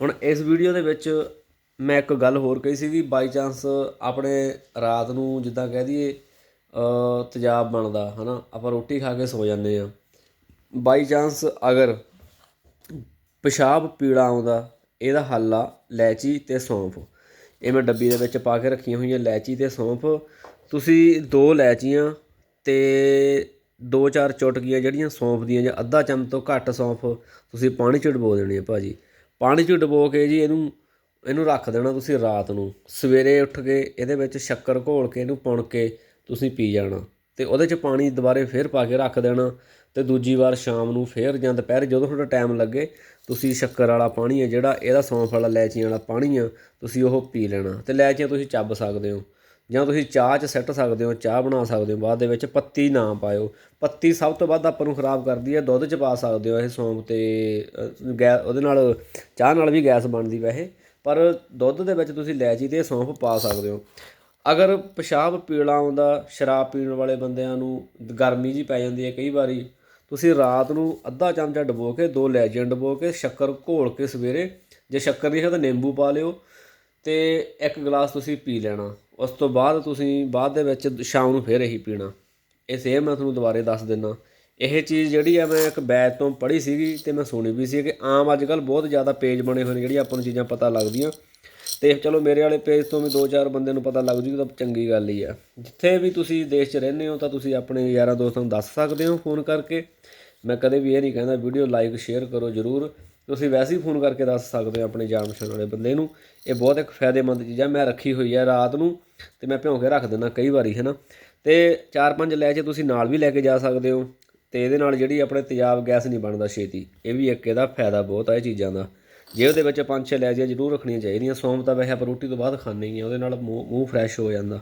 ਹੁਣ ਇਸ ਵੀਡੀਓ ਦੇ ਵਿੱਚ ਮੈਂ ਇੱਕ ਗੱਲ ਹੋਰ ਕਹੀ ਸੀ ਕਿ ਬਾਈ ਚਾਂਸ ਆਪਣੇ ਰਾਤ ਨੂੰ ਜਿੱਦਾਂ ਕਹਿ ਦਈਏ ਤੇਜ਼ਾਬ ਬਣਦਾ, ਹਨਾ? ਆਪਾਂ ਰੋਟੀ ਖਾ ਕੇ ਸੋ ਜਾਂਦੇ ਆ ਬਾਈ ਚਾਂਸ ਅਗਰ ਪਿਸ਼ਾਬ ਪੀੜਾ ਆਉਂਦਾ, ਇਹਦਾ ਹੱਲ ਆ ਲੈਚੀ ਤੇ ਸੌਂਫ। ਇਹ ਮੈਂ ਡੱਬੀ ਦੇ ਵਿੱਚ ਪਾ ਕੇ ਰੱਖੀਆਂ ਹੋਈਆਂ ਲੈਚੀ ਤੇ ਸੌਂਫ। ਤੁਸੀਂ ਦੋ ਲੈਚੀਆਂ ਤੇ ਦੋ ਚਾਰ ਚੁਟਕੀਆਂ ਜਿਹੜੀਆਂ ਸੌਂਫ ਦੀਆਂ ਜਾਂ ਅੱਧਾ ਚਮਚ ਤੋਂ ਘੱਟ ਸੌਂਫ ਤੁਸੀਂ ਪਾਣੀ 'ਚ ਡਬੋ ਦੇਣੀ ਹੈ ਭਾਜੀ। ਪਾਣੀ 'ਚ ਡੁਬੋ ਕੇ ਜੀ ਇਹਨੂੰ ਇਹਨੂੰ ਰੱਖ ਦੇਣਾ ਤੁਸੀਂ ਰਾਤ ਨੂੰ। ਸਵੇਰੇ ਉੱਠ ਕੇ ਇਹਦੇ ਵਿੱਚ ਸ਼ੱਕਰ ਘੋਲ ਕੇ ਇਹਨੂੰ ਪੁਣ ਕੇ ਤੁਸੀਂ ਪੀ ਜਾਣਾ। ਅਤੇ ਉਹਦੇ 'ਚ ਪਾਣੀ ਦੁਬਾਰੇ ਫਿਰ ਪਾ ਕੇ ਰੱਖ ਦੇਣਾ ਅਤੇ ਦੂਜੀ ਵਾਰ ਸ਼ਾਮ ਨੂੰ ਫਿਰ ਜਾਂ ਦੁਪਹਿਰ ਜਦੋਂ ਤੁਹਾਡਾ ਟਾਈਮ ਲੱਗੇ, ਤੁਸੀਂ ਸ਼ੱਕਰ ਵਾਲਾ ਪਾਣੀ ਹੈ ਜਿਹੜਾ, ਇਹਦਾ ਸੌਂਫ ਵਾਲਾ, ਲੈਚੀਆਂ ਵਾਲਾ ਪਾਣੀ ਆ, ਤੁਸੀਂ ਉਹ ਪੀ ਲੈਣਾ। ਅਤੇ ਲੈਚੀਆਂ ਤੁਸੀਂ ਚੱਬ ਸਕਦੇ ਹੋ। ਜਾਂ ਤੁਸੀਂ ਚਾਹ 'ਚ ਸੱਟ ਸਕਦੇ ਹੋ ਚਾਹ ਬਣਾ ਸਕਦੇ ਹੋ ਬਾਅਦ ਦੇ ਵਿੱਚ ਪੱਤੀ ਨਾ ਪਾਇਓ। ਪੱਤੀ ਸਭ ਤੋਂ ਵੱਧ ਆਪਾਂ ਨੂੰ ਖਰਾਬ ਕਰਦੀ ਹੈ ਦੁੱਧ 'ਚ ਪਾ ਸਕਦੇ ਹੋ ਇਹ ਸੌਂਫ ਤੇ ਅ, ਗੈ ਉਹਦੇ ਨਾਲ ਚਾਹ ਨਾਲ ਵੀ ਗੈਸ ਬਣਦੀ ਵੈਸੇ ਪਰ ਦੁੱਧ ਦੇ ਵਿੱਚ ਤੁਸੀਂ ਇਲਾਇਚੀ ਤੇ ਸੌਂਫ ਪਾ ਸਕਦੇ ਹੋ। ਅਗਰ ਪਿਸ਼ਾਬ ਪੀਲਾ ਆਉਂਦਾ ਸ਼ਰਾਬ ਪੀਣ ਵਾਲੇ ਬੰਦਿਆਂ ਨੂੰ ਗਰਮੀ ਜੀ ਪੈ ਜਾਂਦੀ ਹੈ ਕਈ ਵਾਰੀ ਤੁਸੀਂ ਰਾਤ ਨੂੰ ਅੱਧਾ ਚਮਚਾ ਡਬੋ ਕੇ ਦੋ ਲੈਜੀਆਂ ਡਬੋ ਕੇ ਸ਼ੱਕਰ ਘੋਲ ਕੇ ਸਵੇਰੇ ਜੇ ਸ਼ੱਕਰ ਨਹੀਂ ਹੈ ਤਾਂ ਨਿੰਬੂ ਪਾ ਲਿਓ ਤੇ ਇੱਕ ਗਲਾਸ ਤੁਸੀਂ ਪੀ ਲੈਣਾ। ਉਸ ਤੋਂ ਬਾਅਦ ਤੁਸੀਂ ਬਾਅਦ ਦੇ ਵਿੱਚ ਸ਼ਾਮ ਨੂੰ ਫਿਰ ਇਹੀ ਪੀਣਾ। ਇਹ ਸੇਮ ਮੈਂ ਤੁਹਾਨੂੰ ਦੁਬਾਰੇ ਦੱਸ ਦਿੰਦਾ ਇਹ ਚੀਜ਼ ਜਿਹੜੀ ਆ ਮੈਂ ਇੱਕ ਬੈਚ ਤੋਂ ਪੜ੍ਹੀ ਸੀਗੀ ਤੇ ਮੈਂ ਸੁਣੀ ਵੀ ਸੀ ਕਿ ਆਮ ਅੱਜ ਕੱਲ ਬਹੁਤ ਜ਼ਿਆਦਾ ਪੇਜ ਬਣੇ ਹੋਏ ਨੇ ਜਿਹੜੀ ਆਪਾਂ ਨੂੰ ਚੀਜ਼ਾਂ ਪਤਾ ਲੱਗਦੀਆਂ। ਤੇ ਚਲੋ ਮੇਰੇ ਵਾਲੇ ਪੇਜ ਤੋਂ ਵੀ ਦੋ ਚਾਰ ਬੰਦੇ ਨੂੰ ਪਤਾ ਲੱਗ ਜੂਗੀ ਤਾਂ ਚੰਗੀ ਗੱਲ ਹੀ ਆ। ਜਿੱਥੇ ਵੀ ਤੁਸੀਂ ਦੇਸ਼ 'ਚ ਰਹਿੰਦੇ ਹੋ ਤਾਂ ਤੁਸੀਂ ਆਪਣੇ ਯਾਰਾਂ ਦੋਸਤਾਂ ਨੂੰ ਦੱਸ ਸਕਦੇ ਹੋ ਫੋਨ ਕਰਕੇ। ਮੈਂ ਕਦੇ ਵੀ ਇਹ ਨਹੀਂ ਕਹਿੰਦਾ ਵੀਡੀਓ ਲਾਈਕ ਸ਼ੇਅਰ ਕਰੋ ਜਰੂਰ। ਤੁਸੀਂ ਵੈਸੇ ਹੀ ਫੋਨ ਕਰਕੇ ਦੱਸ ਸਕਦੇ ਹੋ ਆਪਣੇ ਜਾਣ ਪਛਾਣ ਵਾਲੇ ਬੰਦੇ ਨੂੰ। ਇਹ ਬਹੁਤ ਇੱਕ ਫਾਇਦੇਮੰਦ ਚੀਜ਼ ਆ ਮੈਂ ਰੱਖੀ ਹੋਈ ਹੈ ਰਾਤ ਨੂੰ ਤੇ ਮੈਂ ਭਿਉਂ ਕੇ ਰੱਖ ਦਿੰਦਾ ਕਈ ਵਾਰੀ ਹੈ ਨਾ ਤੇ ਚਾਰ ਪੰਜ ਲੈ ਕੇ ਤੁਸੀਂ ਨਾਲ ਵੀ ਲੈ ਕੇ ਜਾ ਸਕਦੇ ਹੋ ਤੇ ਇਹਦੇ ਨਾਲ ਜਿਹੜੀ ਆਪਣੇ ਤੇਜ਼ਾਬ ਗੈਸ ਨਹੀਂ ਬਣਦਾ ਛੇਤੀ। ਇਹ ਵੀ ਇੱਕ ਇਹਦਾ ਫਾਇਦਾ ਬਹੁਤ ਆ ਇਹ ਚੀਜ਼ਾਂ ਦਾ। ਜੇ ਉਹਦੇ ਵਿੱਚ ਪੰਜ ਛੇ ਲੈ ਜਿਆ ਜ਼ਰੂਰ ਰੱਖਣੀਆਂ ਚਾਹੀਦੀਆਂ। ਸੌਂਫ ਤਾਂ ਵੈਸੇ ਆਪਾਂ ਰੋਟੀ ਤੋਂ ਬਾਅਦ ਖਾਂਦੇ ਹੀ ਆ, ਉਹਦੇ ਨਾਲ ਮੂੰਹ ਮੂੰਹ ਫਰੈਸ਼ ਹੋ ਜਾਂਦਾ।